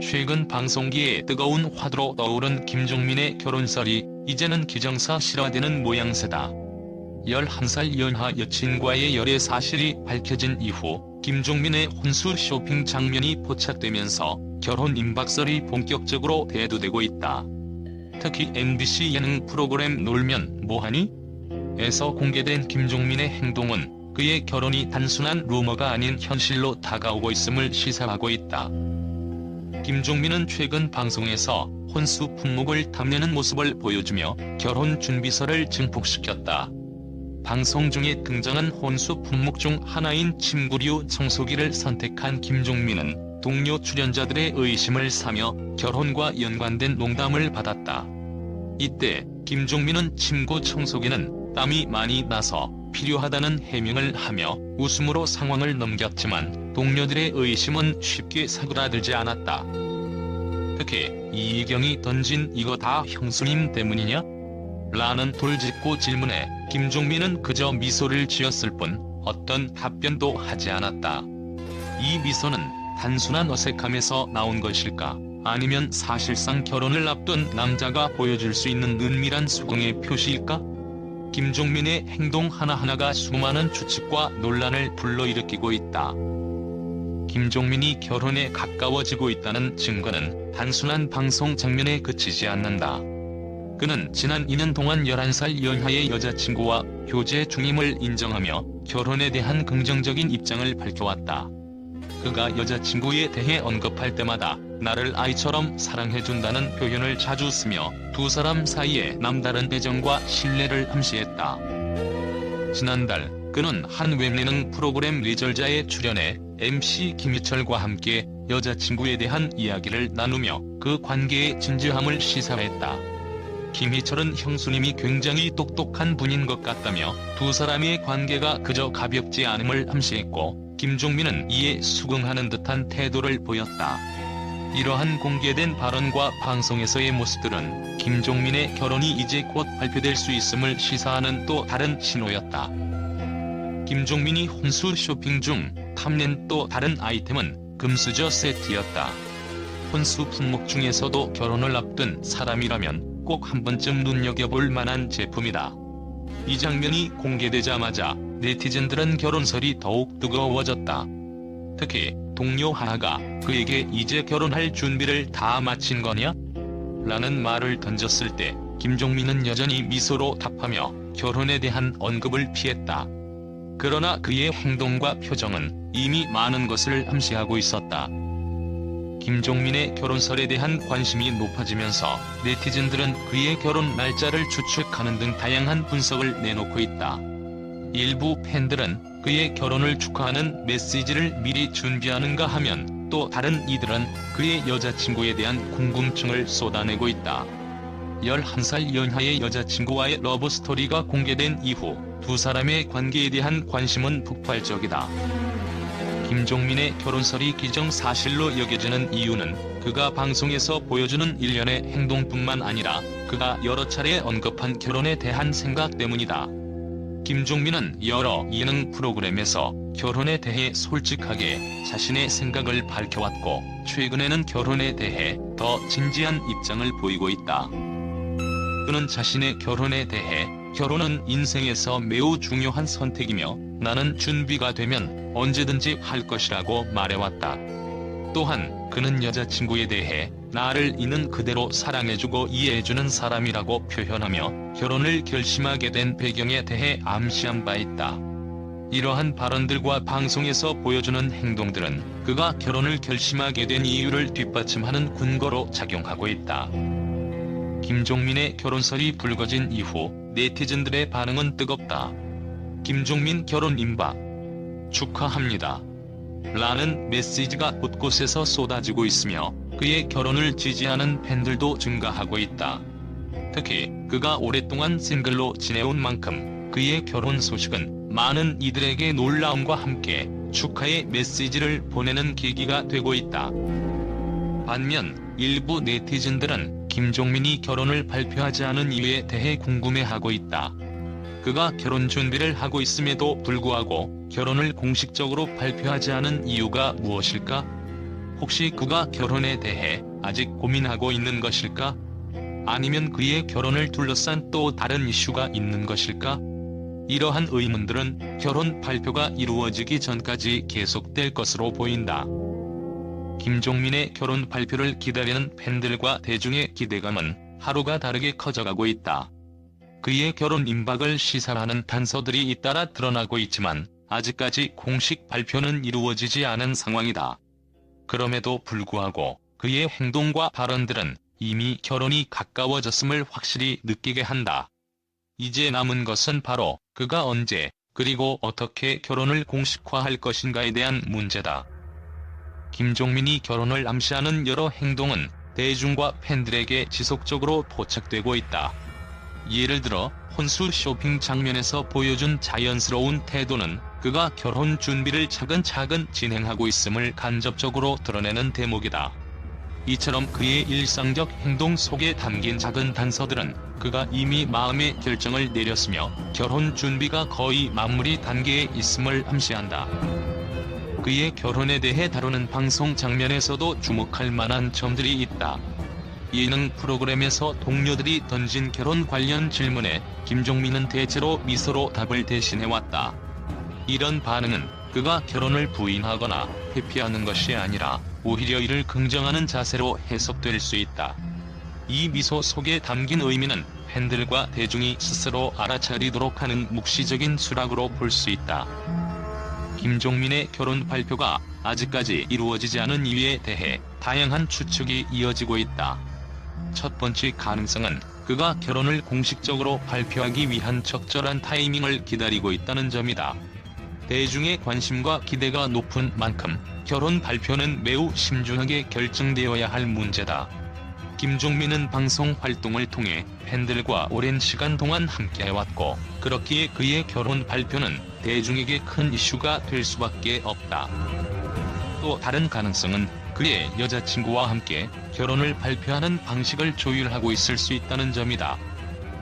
최근 방송계에 뜨거운 화두로 떠오른 김종민의 결혼설이 이제는 기정사 실화되는 모양새다. 11살 연하 여친과의 열애 사실이 밝혀진 이후 김종민의 혼수 쇼핑 장면이 포착되면서 결혼 임박설이 본격적으로 대두되고 있다. 특히 MBC 예능 프로그램 놀면 뭐하니? 에서 공개된 김종민의 행동은 그의 결혼이 단순한 루머가 아닌 현실로 다가오고 있음을 시사하고 있다. 김종민은 최근 방송에서 혼수 품목을 탐내는 모습을 보여주며 결혼 준비설을 증폭시켰다. 방송 중에 등장한 혼수 품목 중 하나인 침구류 청소기를 선택한 김종민은 동료 출연자들의 의심을 사며 결혼과 연관된 농담을 받았다. 이때 김종민은 침구 청소기는 땀이 많이 나서 필요하다는 해명을 하며 웃음으로 상황을 넘겼지만 동료들의 의심은 쉽게 사그라들지 않았다. 특히 이희경이 던진 이거 다 형수님 때문이냐? 라는 돌직구 질문에 김종민은 그저 미소를 지었을 뿐 어떤 답변도 하지 않았다. 이 미소는 단순한 어색함에서 나온 것일까? 아니면 사실상 결혼을 앞둔 남자가 보여줄 수 있는 은밀한 수긍의 표시일까? 김종민의 행동 하나하나가 수많은 추측과 논란을 불러일으키고 있다. 김종민이 결혼에 가까워지고 있다는 증거는 단순한 방송 장면에 그치지 않는다. 그는 지난 2년 동안 11살 연하의 여자친구와 교제 중임을 인정하며 결혼에 대한 긍정적인 입장을 밝혀왔다. 그가 여자친구에 대해 언급할 때마다 나를 아이처럼 사랑해준다는 표현을 자주 쓰며 두 사람 사이에 남다른 애정과 신뢰를 암시했다. 지난달 그는 한 웹예능 프로그램 리절자에 출연해 MC 김희철과 함께 여자친구에 대한 이야기를 나누며 그 관계의 진지함을 시사했다. 김희철은 형수님이 굉장히 똑똑한 분인 것 같다며 두 사람의 관계가 그저 가볍지 않음을 암시했고 김종민은 이에 수긍하는 듯한 태도를 보였다. 이러한 공개된 발언과 방송에서의 모습들은 김종민의 결혼이 이제 곧 발표될 수 있음을 시사하는 또 다른 신호였다. 김종민이 혼수 쇼핑 중 탐낸 또 다른 아이템은 금수저 세트였다. 혼수 품목 중에서도 결혼을 앞둔 사람이라면 꼭 한 번쯤 눈여겨볼 만한 제품이다. 이 장면이 공개되자마자 네티즌들은 결혼설이 더욱 뜨거워졌다. 특히 동료 하나가 그에게 이제 결혼할 준비를 다 마친 거냐? 라는 말을 던졌을 때 김종민은 여전히 미소로 답하며 결혼에 대한 언급을 피했다. 그러나 그의 행동과 표정은 이미 많은 것을 암시하고 있었다. 김종민의 결혼설에 대한 관심이 높아지면서 네티즌들은 그의 결혼 날짜를 추측하는 등 다양한 분석을 내놓고 있다. 일부 팬들은 그의 결혼을 축하하는 메시지를 미리 준비하는가 하면 또 다른 이들은 그의 여자친구에 대한 궁금증을 쏟아내고 있다. 11살 연하의 여자친구와의 러브스토리가 공개된 이후 두 사람의 관계에 대한 관심은 폭발적이다. 김종민의 결혼설이 기정사실로 여겨지는 이유는 그가 방송에서 보여주는 일련의 행동뿐만 아니라 그가 여러 차례 언급한 결혼에 대한 생각 때문이다. 김종민은 여러 예능 프로그램에서 결혼에 대해 솔직하게 자신의 생각을 밝혀왔고 최근에는 결혼에 대해 더 진지한 입장을 보이고 있다. 그는 자신의 결혼에 대해 결혼은 인생에서 매우 중요한 선택이며 나는 준비가 되면 언제든지 할 것이라고 말해왔다. 또한 그는 여자친구에 대해 나를 있는 그대로 사랑해주고 이해해주는 사람이라고 표현하며 결혼을 결심하게 된 배경에 대해 암시한 바 있다. 이러한 발언들과 방송에서 보여주는 행동들은 그가 결혼을 결심하게 된 이유를 뒷받침하는 근거로 작용하고 있다. 김종민의 결혼설이 불거진 이후 네티즌들의 반응은 뜨겁다. 김종민 결혼 임박. 축하합니다. 라는 메시지가 곳곳에서 쏟아지고 있으며 그의 결혼을 지지하는 팬들도 증가하고 있다. 특히 그가 오랫동안 싱글로 지내온 만큼 그의 결혼 소식은 많은 이들에게 놀라움과 함께 축하의 메시지를 보내는 계기가 되고 있다. 반면 일부 네티즌들은 김종민이 결혼을 발표하지 않은 이유에 대해 궁금해하고 있다. 그가 결혼 준비를 하고 있음에도 불구하고 결혼을 공식적으로 발표하지 않은 이유가 무엇일까? 혹시 그가 결혼에 대해 아직 고민하고 있는 것일까? 아니면 그의 결혼을 둘러싼 또 다른 이슈가 있는 것일까? 이러한 의문들은 결혼 발표가 이루어지기 전까지 계속될 것으로 보인다. 김종민의 결혼 발표를 기다리는 팬들과 대중의 기대감은 하루가 다르게 커져가고 있다. 그의 결혼 임박을 시사하는 단서들이 잇따라 드러나고 있지만 아직까지 공식 발표는 이루어지지 않은 상황이다. 그럼에도 불구하고 그의 행동과 발언들은 이미 결혼이 가까워졌음을 확실히 느끼게 한다. 이제 남은 것은 바로 그가 언제 그리고 어떻게 결혼을 공식화할 것인가에 대한 문제다. 김종민이 결혼을 암시하는 여러 행동은 대중과 팬들에게 지속적으로 포착되고 있다. 예를 들어 혼수 쇼핑 장면에서 보여준 자연스러운 태도는 그가 결혼 준비를 차근차근 진행하고 있음을 간접적으로 드러내는 대목이다. 이처럼 그의 일상적 행동 속에 담긴 작은 단서들은 그가 이미 마음의 결정을 내렸으며 결혼 준비가 거의 마무리 단계에 있음을 암시한다. 그의 결혼에 대해 다루는 방송 장면에서도 주목할 만한 점들이 있다. 예능 프로그램에서 동료들이 던진 결혼 관련 질문에 김종민은 대체로 미소로 답을 대신해왔다. 이런 반응은 그가 결혼을 부인하거나 회피하는 것이 아니라 오히려 이를 긍정하는 자세로 해석될 수 있다. 이 미소 속에 담긴 의미는 팬들과 대중이 스스로 알아차리도록 하는 묵시적인 수락으로 볼 수 있다. 김종민의 결혼 발표가 아직까지 이루어지지 않은 이유에 대해 다양한 추측이 이어지고 있다. 첫 번째 가능성은 그가 결혼을 공식적으로 발표하기 위한 적절한 타이밍을 기다리고 있다는 점이다. 대중의 관심과 기대가 높은 만큼 결혼 발표는 매우 신중하게 결정되어야 할 문제다. 김종민은 방송 활동을 통해 팬들과 오랜 시간 동안 함께해왔고 그렇기에 그의 결혼 발표는 대중에게 큰 이슈가 될 수밖에 없다. 또 다른 가능성은 그의 여자친구와 함께 결혼을 발표하는 방식을 조율하고 있을 수 있다는 점이다.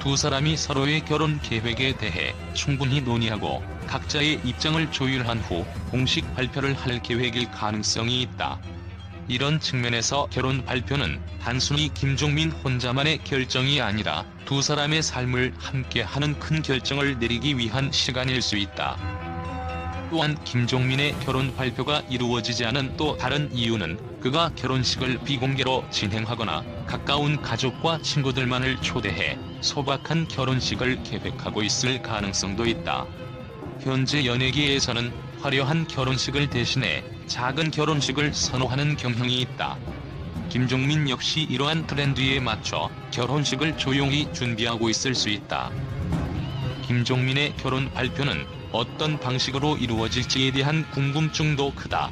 두 사람이 서로의 결혼 계획에 대해 충분히 논의하고 각자의 입장을 조율한 후 공식 발표를 할 계획일 가능성이 있다. 이런 측면에서 결혼 발표는 단순히 김종민 혼자만의 결정이 아니라 두 사람의 삶을 함께하는 큰 결정을 내리기 위한 시간일 수 있다. 또한 김종민의 결혼 발표가 이루어지지 않은 또 다른 이유는 그가 결혼식을 비공개로 진행하거나 가까운 가족과 친구들만을 초대해 소박한 결혼식을 계획하고 있을 가능성도 있다. 현재 연예계에서는 화려한 결혼식을 대신해 작은 결혼식을 선호하는 경향이 있다. 김종민 역시 이러한 트렌드에 맞춰 결혼식을 조용히 준비하고 있을 수 있다. 김종민의 결혼 발표는 어떤 방식으로 이루어질지에 대한 궁금증도 크다.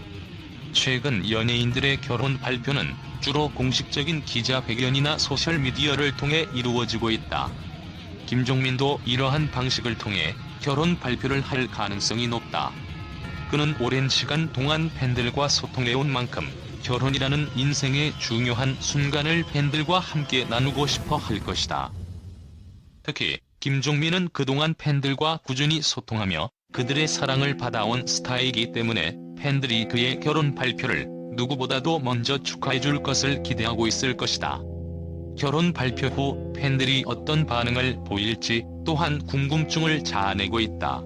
최근 연예인들의 결혼 발표는 주로 공식적인 기자회견이나 소셜미디어를 통해 이루어지고 있다. 김종민도 이러한 방식을 통해 결혼 발표를 할 가능성이 높다. 그는 오랜 시간 동안 팬들과 소통해온 만큼 결혼이라는 인생의 중요한 순간을 팬들과 함께 나누고 싶어 할 것이다. 특히 김종민은 그동안 팬들과 꾸준히 소통하며 그들의 사랑을 받아온 스타이기 때문에 팬들이 그의 결혼 발표를 누구보다도 먼저 축하해 줄 것을 기대하고 있을 것이다. 결혼 발표 후 팬들이 어떤 반응을 보일지 또한 궁금증을 자아내고 있다.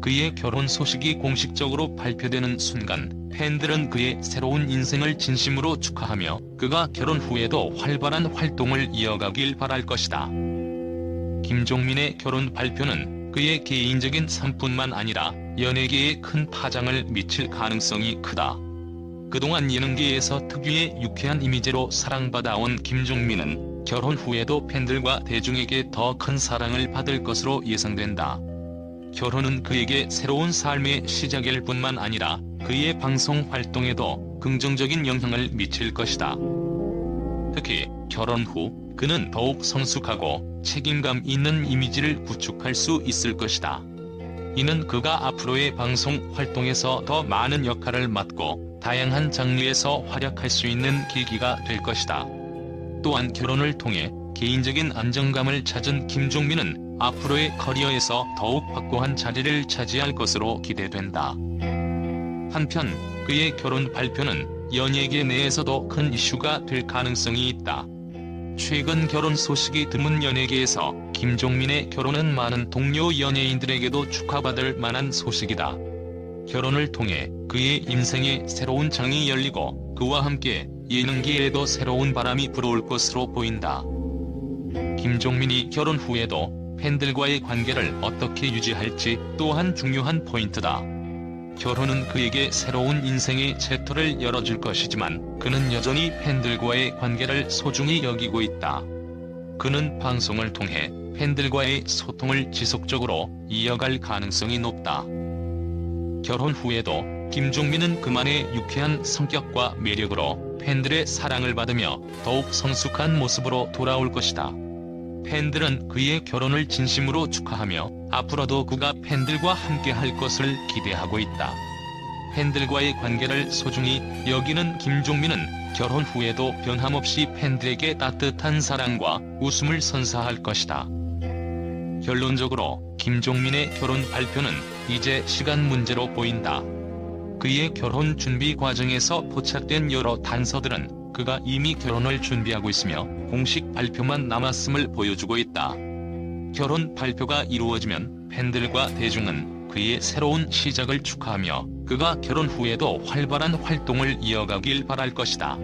그의 결혼 소식이 공식적으로 발표되는 순간 팬들은 그의 새로운 인생을 진심으로 축하하며 그가 결혼 후에도 활발한 활동을 이어가길 바랄 것이다. 김종민의 결혼 발표는 그의 개인적인 삶뿐만 아니라 연예계에 큰 파장을 미칠 가능성이 크다. 그동안 예능계에서 특유의 유쾌한 이미지로 사랑받아온 김종민은 결혼 후에도 팬들과 대중에게 더 큰 사랑을 받을 것으로 예상된다. 결혼은 그에게 새로운 삶의 시작일 뿐만 아니라 그의 방송 활동에도 긍정적인 영향을 미칠 것이다. 특히 결혼 후 그는 더욱 성숙하고 책임감 있는 이미지를 구축할 수 있을 것이다. 이는 그가 앞으로의 방송 활동에서 더 많은 역할을 맡고 다양한 장르에서 활약할 수 있는 계기가 될 것이다. 또한 결혼을 통해 개인적인 안정감을 찾은 김종민은 앞으로의 커리어에서 더욱 확고한 자리를 차지할 것으로 기대된다. 한편 그의 결혼 발표는 연예계 내에서도 큰 이슈가 될 가능성이 있다. 최근 결혼 소식이 드문 연예계에서 김종민의 결혼은 많은 동료 연예인들에게도 축하받을 만한 소식이다. 결혼을 통해 그의 인생에 새로운 장이 열리고 그와 함께 예능계에도 새로운 바람이 불어올 것으로 보인다. 김종민이 결혼 후에도 팬들과의 관계를 어떻게 유지할지 또한 중요한 포인트다. 결혼은 그에게 새로운 인생의 챕터를 열어줄 것이지만 그는 여전히 팬들과의 관계를 소중히 여기고 있다. 그는 방송을 통해 팬들과의 소통을 지속적으로 이어갈 가능성이 높다. 결혼 후에도 김종민은 그만의 유쾌한 성격과 매력으로 팬들의 사랑을 받으며 더욱 성숙한 모습으로 돌아올 것이다. 팬들은 그의 결혼을 진심으로 축하하며 앞으로도 그가 팬들과 함께 할 것을 기대하고 있다. 팬들과의 관계를 소중히 여기는 김종민은 결혼 후에도 변함없이 팬들에게 따뜻한 사랑과 웃음을 선사할 것이다. 결론적으로 김종민의 결혼 발표는 이제 시간 문제로 보인다. 그의 결혼 준비 과정에서 포착된 여러 단서들은 그가 이미 결혼을 준비하고 있으며 공식 발표만 남았음을 보여주고 있다. 결혼 발표가 이루어지면 팬들과 대중은 그의 새로운 시작을 축하하며 그가 결혼 후에도 활발한 활동을 이어가길 바랄 것이다.